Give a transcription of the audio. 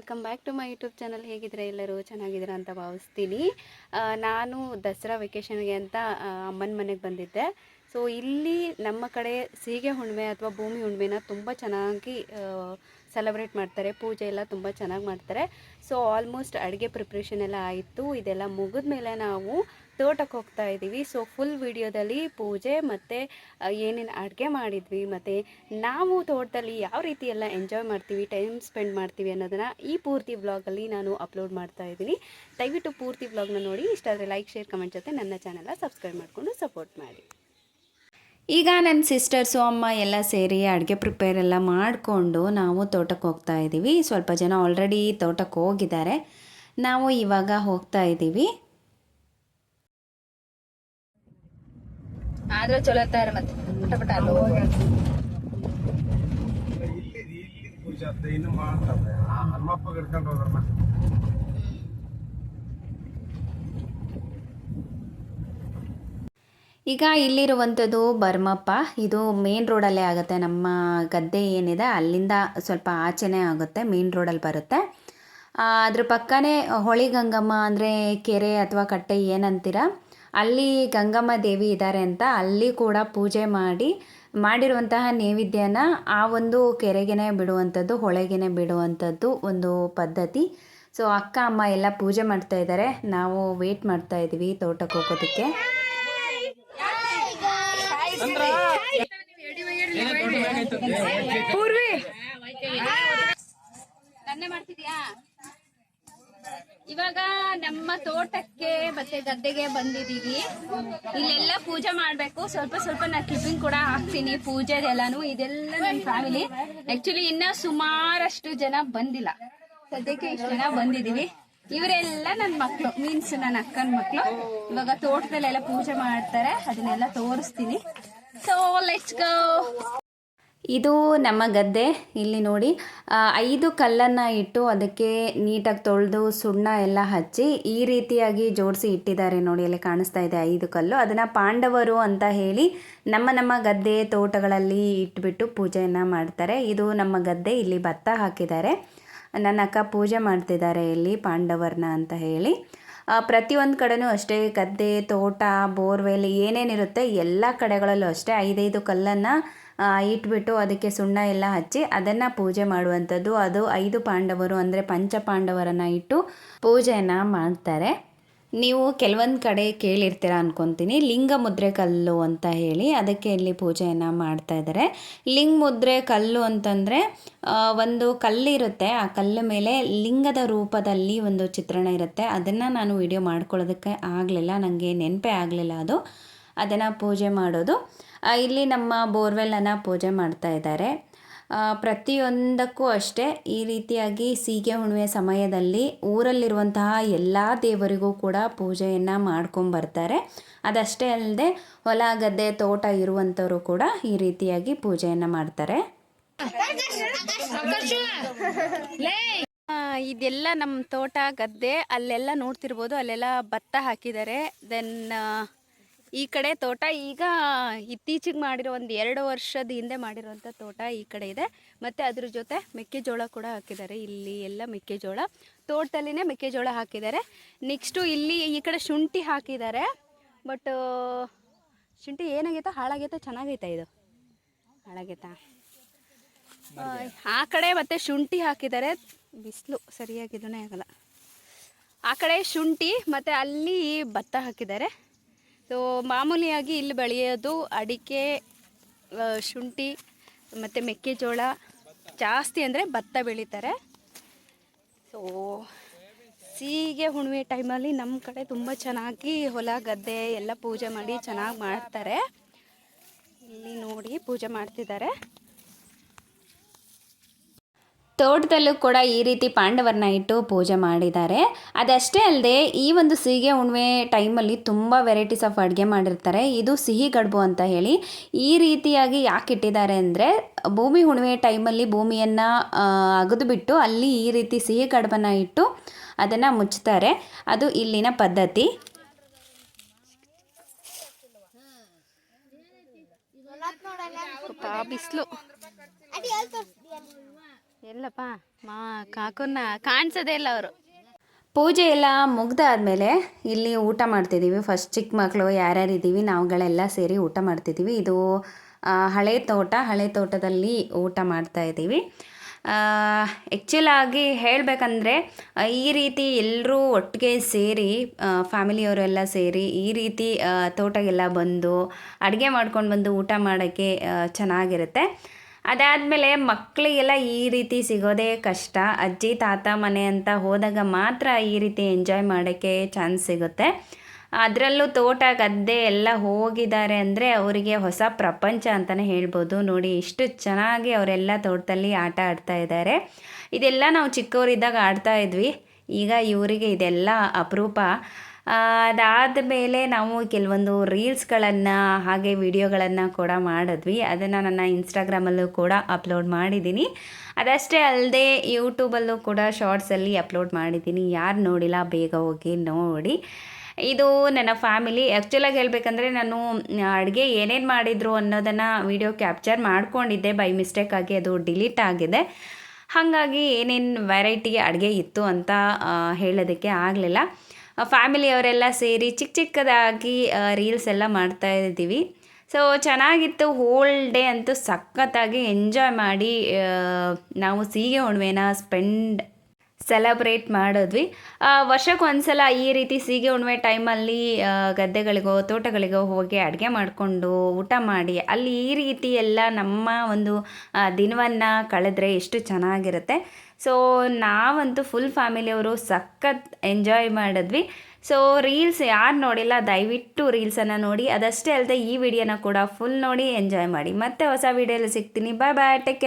Welcome back to my YouTube channel. ಹೇಗಿದ್ರೆ ಎಲ್ಲರೂ? ಚೆನ್ನಾಗಿದ್ದೀರಾ ಅಂತ ಭಾವಿಸ್ತೀನಿ. ನಾನು ದಸರಾ ವೆಕೇಷನ್ಗೆ ಅಂತ ಅಮ್ಮನ ಮನೆಗೆ ಬಂದಿದ್ದೆ. ಸೊ ಇಲ್ಲಿ ನಮ್ಮ ಕಡೆ ಸೀಗೆ ಹುಣ್ಣಿಮೆ ಅಥವಾ ಭೂಮಿ ಹುಣ್ಣಿಮೆನ ತುಂಬ ಚೆನ್ನಾಗಿ ಸೆಲೆಬ್ರೇಟ್ ಮಾಡ್ತಾರೆ, ಪೂಜೆ ಎಲ್ಲ ತುಂಬ ಚೆನ್ನಾಗಿ ಮಾಡ್ತಾರೆ. ಸೊ ಆಲ್ಮೋಸ್ಟ್ ಅಡುಗೆ ಪ್ರಿಪ್ರೇಷನ್ ಎಲ್ಲ ಆಯಿತು. ಇದೆಲ್ಲ ಮುಗಿದ ಮೇಲೆ ನಾವು ತೋಟಕ್ಕೆ ಹೋಗ್ತಾ ಇದ್ದೀವಿ. ಸೊ ಫುಲ್ ವಿಡಿಯೋದಲ್ಲಿ ಪೂಜೆ ಮತ್ತು ಏನೇನು ಅಡುಗೆ ಮಾಡಿದ್ವಿ ಮತ್ತು ನಾವು ತೋಟದಲ್ಲಿ ಯಾವ ರೀತಿ ಎಲ್ಲ ಎಂಜಾಯ್ ಮಾಡ್ತೀವಿ ಟೈಮ್ ಸ್ಪೆಂಡ್ ಮಾಡ್ತೀವಿ ಅನ್ನೋದನ್ನು ಈ ಪೂರ್ತಿ ವ್ಲಾಗಲ್ಲಿ ನಾನು ಅಪ್ಲೋಡ್ ಮಾಡ್ತಾ ಇದ್ದೀನಿ. ದಯವಿಟ್ಟು ಪೂರ್ತಿ ವ್ಲಾಗ್ನ ನೋಡಿ. ಇಷ್ಟ ಆದರೆ ಲೈಕ್ ಶೇರ್ ಕಮೆಂಟ್ ಜೊತೆ ನನ್ನ ಚಾನೆಲ್ನ ಸಬ್ಸ್ಕ್ರೈಬ್ ಮಾಡಿಕೊಂಡು ಸಪೋರ್ಟ್ ಮಾಡಿ. ಈಗ ನನ್ನ ಸಿಸ್ಟರ್ಸು ಅಮ್ಮ ಎಲ್ಲ ಸೇರಿ ಅಡುಗೆ ಪ್ರಿಪೇರ್ ಎಲ್ಲ ಮಾಡಿಕೊಂಡು ನಾವು ತೋಟಕ್ಕೆ ಹೋಗ್ತಾ ಇದ್ದೀವಿ. ಸ್ವಲ್ಪ ಜನ ಆಲ್ರೆಡಿ ತೋಟಕ್ಕೆ ಹೋಗಿದ್ದಾರೆ. ನಾವು ಇವಾಗ ಹೋಗ್ತಾ ಇದ್ದೀವಿ. ಆದ್ರೆ ಚಲೋ ಮತ್ತೆ ಅಲ್ಲಿ ಹೋಗ್ಬೋದು. ಇಲ್ಲಿ ಇಲ್ಲಿ ಪೂಜೆ ಅಂತ ಇನ್ನು ಮಾಡ್ತಾರೆ ಆ ಹನುಮಪ್ಪ ಹಿಡ್ಕೊಂಡು ಹೋದ್ರಲ್ಲ ಈಗ ಇಲ್ಲಿರುವಂಥದ್ದು ಬರ್ಮಪ್ಪ. ಇದು ಮೇನ್ ರೋಡಲ್ಲೇ ಆಗುತ್ತೆ. ನಮ್ಮ ಗದ್ದೆ ಏನಿದೆ, ಅಲ್ಲಿಂದ ಸ್ವಲ್ಪ ಆಚೆನೇ ಆಗುತ್ತೆ ಮೇನ್ ರೋಡಲ್ಲಿ ಬರುತ್ತೆ. ಅದ್ರ ಪಕ್ಕನೇ ಹೊಳಿ ಗಂಗಮ್ಮ ಅಂದರೆ ಕೆರೆ ಅಥವಾ ಕಟ್ಟೆ ಏನಂತೀರ? ಅಲ್ಲಿ ಗಂಗಮ್ಮ ದೇವಿ ಇದ್ದಾರೆ ಅಂತ ಅಲ್ಲಿ ಕೂಡ ಪೂಜೆ ಮಾಡಿ, ಮಾಡಿರುವಂತಹ ನೈವೇದ್ಯನ ಆ ಒಂದು ಕೆರೆಗೆನೆ ಬಿಡುವಂಥದ್ದು, ಹೊಳೆಗೆನೆ ಬಿಡುವಂಥದ್ದು ಒಂದು ಪದ್ಧತಿ. ಸೊ ಅಕ್ಕ, ಅಮ್ಮ ಎಲ್ಲ ಪೂಜೆ ಮಾಡ್ತಾ ಇದ್ದಾರೆ. ನಾವು ವೇಟ್ ಮಾಡ್ತಾ ಇದ್ದೀವಿ ತೋಟಕ್ಕೆ ಹೋಗೋದಕ್ಕೆ. ನನ್ನೆ ಮಾಡ್ತಿದ್ಯಾ? ಇವಾಗ ನಮ್ಮ ತೋಟಕ್ಕೆ ಮತ್ತೆ ಗದ್ದೆಗೆ ಬಂದಿದೀವಿ ಇಲ್ಲೆಲ್ಲ ಪೂಜೆ ಮಾಡ್ಬೇಕು. ಸ್ವಲ್ಪ ಸ್ವಲ್ಪ ನಾ ಕ್ಲಿಪ್ಪಿಂಗ್ ಕೂಡ ಹಾಕ್ತೀನಿ. ಪೂಜೆದೆಲ್ಲಾನು ಇದೆಲ್ಲ ನನ್ನ ಫ್ಯಾಮಿಲಿ ಆಕ್ಚುಲಿ ಇನ್ನ ಸುಮಾರಷ್ಟು ಜನ ಬಂದಿಲ್ಲ. ಸದ್ಯಕ್ಕೆ ಇಷ್ಟು ಜನ ಬಂದಿದೀವಿ ಇವರೆಲ್ಲ ನನ್ನ ಮಕ್ಕಳು ಮೀನ್ಸ್ ನನ್ನ ಅಕ್ಕನ ಮಕ್ಕಳು ಇವಾಗ ತೋಟದಲ್ಲೆಲ್ಲ ಪೂಜೆ ಮಾಡ್ತಾರೆ, ಅದನ್ನೆಲ್ಲ ತೋರಿಸ್ತೀನಿ. ಸೊ ಲೆಟ್ಸ್ ಗೋ ಇದು ನಮ್ಮ ಗದ್ದೆ, ಇಲ್ಲಿ ನೋಡಿ. ಐದು ಕಲ್ಲನ್ನು ಇಟ್ಟು ಅದಕ್ಕೆ ನೀಟಾಗಿ ತೊಳೆದು ಸುಣ್ಣ ಎಲ್ಲ ಹಚ್ಚಿ ಈ ರೀತಿಯಾಗಿ ಜೋಡಿಸಿ ಇಟ್ಟಿದ್ದಾರೆ ನೋಡಿ, ಅಲ್ಲಿ ಕಾಣಿಸ್ತಾ ಇದೆ ಐದು ಕಲ್ಲು. ಅದನ್ನು ಪಾಂಡವರು ಅಂತ ಹೇಳಿ ನಮ್ಮ ನಮ್ಮ ಗದ್ದೆ ತೋಟಗಳಲ್ಲಿ ಇಟ್ಬಿಟ್ಟು ಪೂಜೆಯನ್ನು ಮಾಡ್ತಾರೆ. ಇದು ನಮ್ಮ ಗದ್ದೆ, ಇಲ್ಲಿ ಭತ್ತ ಹಾಕಿದ್ದಾರೆ. ನನ್ನ ಅಕ್ಕ ಪೂಜೆ ಮಾಡ್ತಿದ್ದಾರೆ ಇಲ್ಲಿ ಪಾಂಡವರನ್ನ ಅಂತ ಹೇಳಿ. ಪ್ರತಿಯೊಂದು ಕಡೆನೂ ಅಷ್ಟೇ ಗದ್ದೆ, ತೋಟ, ಬೋರ್ವೆಲ್ ಏನೇನಿರುತ್ತೆ ಎಲ್ಲ ಕಡೆಗಳಲ್ಲೂ ಅಷ್ಟೇ ಐದೈದು ಕಲ್ಲನ್ನು ಇಟ್ಬಿಟ್ಟು ಅದಕ್ಕೆ ಸುಣ್ಣ ಎಲ್ಲ ಹಚ್ಚಿ ಅದನ್ನು ಪೂಜೆ ಮಾಡುವಂಥದ್ದು. ಅದು ಐದು ಪಾಂಡವರು ಅಂದರೆ ಪಂಚ ಪಾಂಡವರನ್ನು ಇಟ್ಟು ಪೂಜೆಯನ್ನು ಮಾಡ್ತಾರೆ. ನೀವು ಕೆಲವೊಂದು ಕಡೆ ಕೇಳಿರ್ತೀರ ಅನ್ಕೊತೀನಿ. ಲಿಂಗ ಮುದ್ರೆ ಕಲ್ಲು ಅಂತ ಹೇಳಿ ಅದಕ್ಕೆ ಇಲ್ಲಿ ಪೂಜೆಯನ್ನು ಮಾಡ್ತಾ ಇದ್ದಾರೆ ಲಿಂಗ ಮುದ್ರೆ ಕಲ್ಲು ಅಂತಂದರೆ ಒಂದು ಕಲ್ಲಿರುತ್ತೆ ಆ ಕಲ್ಲು ಮೇಲೆ ಲಿಂಗದ ರೂಪದಲ್ಲಿ ಒಂದು ಚಿತ್ರಣ ಇರುತ್ತೆ. ಅದನ್ನು ನಾನು ವಿಡಿಯೋ ಮಾಡ್ಕೊಳ್ಳೋದಕ್ಕೆ ಆಗಲಿಲ್ಲ. ನನಗೆ ನೆನಪೇ ಆಗಲಿಲ್ಲ ಅದು. ಅದನ್ನು ಪೂಜೆ ಮಾಡೋದು. ಇಲ್ಲಿ ನಮ್ಮ ಬೋರ್ವೆಲ್ಲನ್ನು ಪೂಜೆ ಮಾಡ್ತಾ ಇದ್ದಾರೆ ಪ್ರತಿಯೊಂದಕ್ಕೂ ಅಷ್ಟೇ ಈ ರೀತಿಯಾಗಿ ಸೀಗೆ ಹುಣ್ಣಿಮೆ ಸಮಯದಲ್ಲಿ ಊರಲ್ಲಿರುವಂತಹ ಎಲ್ಲ ದೇವರಿಗೂ ಕೂಡ ಪೂಜೆಯನ್ನು ಮಾಡ್ಕೊಂಬರ್ತಾರೆ ಅದಷ್ಟೇ ಅಲ್ಲದೆ ಹೊಲ, ಗದ್ದೆ, ತೋಟ ಇರುವಂಥವರು ಕೂಡ ಈ ರೀತಿಯಾಗಿ ಪೂಜೆಯನ್ನು ಮಾಡ್ತಾರೆ. ಇದೆಲ್ಲ ನಮ್ಮ ತೋಟ, ಗದ್ದೆ, ಅಲ್ಲೆಲ್ಲ ನೋಡ್ತಿರ್ಬೋದು, ಅಲ್ಲೆಲ್ಲ ಭತ್ತ ಹಾಕಿದ್ದಾರೆ. ದೆನ್ ಈ ಕಡೆ ತೋಟ ಈಗ ಇತ್ತೀಚಿಗೆ ಮಾಡಿರೋ ಒಂದು ಎರಡು ವರ್ಷದ ಹಿಂದೆ ಮಾಡಿರೋಂಥ ತೋಟ ಈ ಕಡೆ ಇದೆ. ಮತ್ತು ಅದ್ರ ಜೊತೆ ಮೆಕ್ಕೆಜೋಳ ಕೂಡ ಹಾಕಿದ್ದಾರೆ. ಇಲ್ಲಿ ಎಲ್ಲ ಮೆಕ್ಕೆಜೋಳ. ತೋಟದಲ್ಲಿನೇ ಮೆಕ್ಕೆಜೋಳ ಹಾಕಿದ್ದಾರೆ. ನೆಕ್ಸ್ಟು ಇಲ್ಲಿ ಈ ಕಡೆ ಶುಂಠಿ ಹಾಕಿದ್ದಾರೆ. ಬಟ್ ಶುಂಠಿ ಏನಾಗೈತೆ ಹಾಳಾಗೈತೆ ಚೆನ್ನಾಗೈತೆ ಇದು. ಹಾಳಾಗೈತಾ? ಆ, ಆ ಕಡೆ ಮತ್ತೆ ಶುಂಠಿ ಹಾಕಿದ್ದಾರೆ. ಬಿಸಿಲು ಸರಿಯಾಗಿ ಇದನ್ನೇ ಆಗಲ್ಲ. ಆ ಕಡೆ ಶುಂಠಿ ಮತ್ತು ಅಲ್ಲಿ ಭತ್ತ ಹಾಕಿದ್ದಾರೆ. ಸೊ ಮಾಮೂಲಿಯಾಗಿ ಇಲ್ಲಿ ಬೆಳೆಯೋದು ಅಡಿಕೆ ಶುಂಠಿ, ಮತ್ತು ಮೆಕ್ಕೆಜೋಳ. ಜಾಸ್ತಿ ಅಂದರೆ ಭತ್ತ ಬೆಳೀತಾರೆ. ಸೊ ಸೀಗೆ ಹುಣ್ಣಿಮೆ ಟೈಮಲ್ಲಿ ನಮ್ಮ ಕಡೆ ತುಂಬ ಚೆನ್ನಾಗಿ ಹೊಲ, ಗದ್ದೆ ಎಲ್ಲ ಪೂಜೆ ಮಾಡಿ ಚೆನ್ನಾಗಿ ಮಾಡ್ತಾರೆ. ಇಲ್ಲಿ ನೋಡಿ ಪೂಜೆ ಮಾಡ್ತಿದ್ದಾರೆ. ತೋಟದಲ್ಲೂ ಕೂಡ ಈ ರೀತಿ ಪಾಂಡವರನ್ನ ಇಟ್ಟು ಪೂಜೆ ಮಾಡಿದ್ದಾರೆ. ಅದಷ್ಟೇ ಅಲ್ಲದೆ ಈ ಒಂದು ಸೀಗೆ ಉಣ್ವೆ ಟೈಮಲ್ಲಿ ತುಂಬ ವೆರೈಟೀಸ್ ಆಫ್ ಅಡುಗೆ ಮಾಡಿರ್ತಾರೆ. ಇದು ಸಿಹಿ ಗಡ್ಬು ಅಂತ ಹೇಳಿ. ಈ ರೀತಿಯಾಗಿ ಯಾಕೆ ಇಟ್ಟಿದ್ದಾರೆ ಅಂದರೆ, ಭೂಮಿ ಹುಣ್ಣಿಮೆ ಟೈಮಲ್ಲಿ ಭೂಮಿಯನ್ನು ಅಗದು ಬಿಟ್ಟು ಅಲ್ಲಿ ಈ ರೀತಿ ಸಿಹಿ ಕಡುಬನ್ನು ಇಟ್ಟು ಅದನ್ನು ಮುಚ್ಚುತ್ತಾರೆ. ಅದು ಇಲ್ಲಿನ ಪದ್ಧತಿ. ಬಿಸಿಲು ಎಲ್ಲಪ್ಪ, ಮಾ, ಕಾಕುನ್ನ ಕಾಣಿಸೋದೇ ಇಲ್ಲ ಅವರು. ಪೂಜೆ ಎಲ್ಲ ಮುಗ್ದಾದ್ಮೇಲೆ ಇಲ್ಲಿ ಊಟ ಮಾಡ್ತಿದ್ದೀವಿ ಫಸ್ಟ್ ಚಿಕ್ಕ ಮಕ್ಕಳು ಯಾರ್ಯಾರು ಇದ್ದೀವಿ ನಾವುಗಳೆಲ್ಲ ಸೇರಿ ಊಟ ಮಾಡ್ತಿದ್ದೀವಿ ಇದು ಹಳೆ ತೋಟ, ಹಳೆ ತೋಟದಲ್ಲಿ ಊಟ ಮಾಡ್ತಾ ಇದ್ದೀವಿ ಆಗಿ ಹೇಳಬೇಕಂದ್ರೆ ಈ ರೀತಿ ಎಲ್ಲರೂ ಒಟ್ಟಿಗೆ ಸೇರಿ ಫ್ಯಾಮಿಲಿಯವರೆಲ್ಲ ಸೇರಿ ಈ ರೀತಿ ತೋಟಗೆಲ್ಲ ಬಂದು ಅಡುಗೆ ಮಾಡ್ಕೊಂಡು ಬಂದು ಊಟ ಮಾಡೋಕ್ಕೆ ಚೆನ್ನಾಗಿರುತ್ತೆ. ಅದಾದಮೇಲೆ ಮಕ್ಕಳಿಗೆಲ್ಲ ಈ ರೀತಿ ಸಿಗೋದೇ ಕಷ್ಟ. ಅಜ್ಜಿ, ತಾತ ಮನೆ ಅಂತ ಹೋದಾಗ ಮಾತ್ರ ಈ ರೀತಿ ಎಂಜಾಯ್ ಮಾಡೋಕ್ಕೆ ಚಾನ್ಸ್ ಸಿಗುತ್ತೆ. ಅದರಲ್ಲೂ ತೋಟ ಗದ್ದೆ ಎಲ್ಲ ಹೋಗಿದ್ದಾರೆ ಅಂದರೆ ಅವರಿಗೆ ಹೊಸ ಪ್ರಪಂಚ ಅಂತಲೇ ಹೇಳ್ಬೋದು. ನೋಡಿ, ಇಷ್ಟು ಚೆನ್ನಾಗಿ ಅವರೆಲ್ಲ ತೋಟದಲ್ಲಿ ಆಟ ಆಡ್ತಾ ಇದ್ದಾರೆ. ಇದೆಲ್ಲ ನಾವು ಚಿಕ್ಕವರಿದ್ದಾಗ ಆಡ್ತಾ ಇದ್ವಿ. ಈಗ ಇವರಿಗೆ ಇದೆಲ್ಲ ಅಪರೂಪ. ಅದಾದ ಮೇಲೆ ನಾವು ಕೆಲವೊಂದು ರೀಲ್ಸ್ಗಳನ್ನು ಹಾಗೆ ವಿಡಿಯೋಗಳನ್ನು ಕೂಡ ಮಾಡಿದ್ವಿ. ಅದನ್ನು ನನ್ನ ಇನ್ಸ್ಟಾಗ್ರಾಮಲ್ಲೂ ಕೂಡ ಅಪ್ಲೋಡ್ ಮಾಡಿದ್ದೀನಿ. ಅದಷ್ಟೇ ಅಲ್ಲದೆ ಯೂಟ್ಯೂಬಲ್ಲೂ ಕೂಡ ಶಾರ್ಟ್ಸಲ್ಲಿ ಅಪ್ಲೋಡ್ ಮಾಡಿದ್ದೀನಿ. ಯಾರು ನೋಡಿಲ್ಲ, ಬೇಗ ಹೋಗಿ ನೋಡಿ. ಇದು ನನ್ನ ಫ್ಯಾಮಿಲಿ. ಆ್ಯಕ್ಚುಲಾಗಿ ಹೇಳಬೇಕಂದ್ರೆ ನಾನು ಅಡುಗೆ ಏನೇನು ಮಾಡಿದರು ಅನ್ನೋದನ್ನು ವಿಡಿಯೋ ಕ್ಯಾಪ್ಚರ್ ಮಾಡಿಕೊಂಡಿದ್ದೆ. ಬೈ ಮಿಸ್ಟೇಕ್ ಆಗಿ ಅದು ಡಿಲೀಟ್ ಆಗಿದೆ. ಹಾಗಾಗಿ ಏನೇನು ವೆರೈಟಿ ಅಡುಗೆ ಇತ್ತು ಅಂತ ಹೇಳೋದಕ್ಕೆ ಆಗಲಿಲ್ಲ. ಫ್ಯಾಮಿಲಿಯವರೆಲ್ಲ ಸೇರಿ ಚಿಕ್ಕ ಚಿಕ್ಕದಾಗಿ ರೀಲ್ಸ್ ಎಲ್ಲ ಮಾಡ್ತಾ ಇದ್ದೀವಿ. ಸೊ ಚೆನ್ನಾಗಿತ್ತು. ಹೋಲ್ ಡೇ ಅಂತೂ ಸಖತ್ತಾಗಿ ಎಂಜಾಯ್ ಮಾಡಿ ನಾವು ಸೀಗೆ ಹುಣ್ಣಿಮೆನ ಸ್ಪೆಂಡ್ ಸೆಲೆಬ್ರೇಟ್ ಮಾಡಿದ್ವಿ. ವರ್ಷಕ್ಕೆ ಒಂದ್ಸಲ ಈ ರೀತಿ ಸೀಗೆ ಹುಣ್ಣಿಮೆ ಟೈಮಲ್ಲಿ ಗದ್ದೆಗಳಿಗೋ, ತೋಟಗಳಿಗೋ ಹೋಗಿ ಅಡುಗೆ ಮಾಡಿಕೊಂಡು ಊಟ ಮಾಡಿ, ಅಲ್ಲಿ ಈ ರೀತಿ ಎಲ್ಲ ನಮ್ಮ ಒಂದು ದಿನವನ್ನು ಕಳೆದ್ರೆ ಎಷ್ಟು ಚೆನ್ನಾಗಿರುತ್ತೆ. ಸೊ ನಾವಂತೂ ಫುಲ್ ಫ್ಯಾಮಿಲಿಯವರು ಸಖತ್ ಎಂಜಾಯ್ ಮಾಡಿದ್ವಿ. ಸೊ ರೀಲ್ಸ್ ಯಾರು ನೋಡಿಲ್ಲ, ದಯವಿಟ್ಟು ರೀಲ್ಸನ್ನು ನೋಡಿ. ಅದಷ್ಟೇ ಅಲ್ಲದೆ ಈ ವಿಡಿಯೋನ ಕೂಡ ಫುಲ್ ನೋಡಿ ಎಂಜಾಯ್ ಮಾಡಿ. ಮತ್ತೆ ಹೊಸ ವಿಡಿಯೋಲಿ ಸಿಗ್ತೀನಿ. ಬಾಯ್ ಬಾಯ್ ಟೇಕ್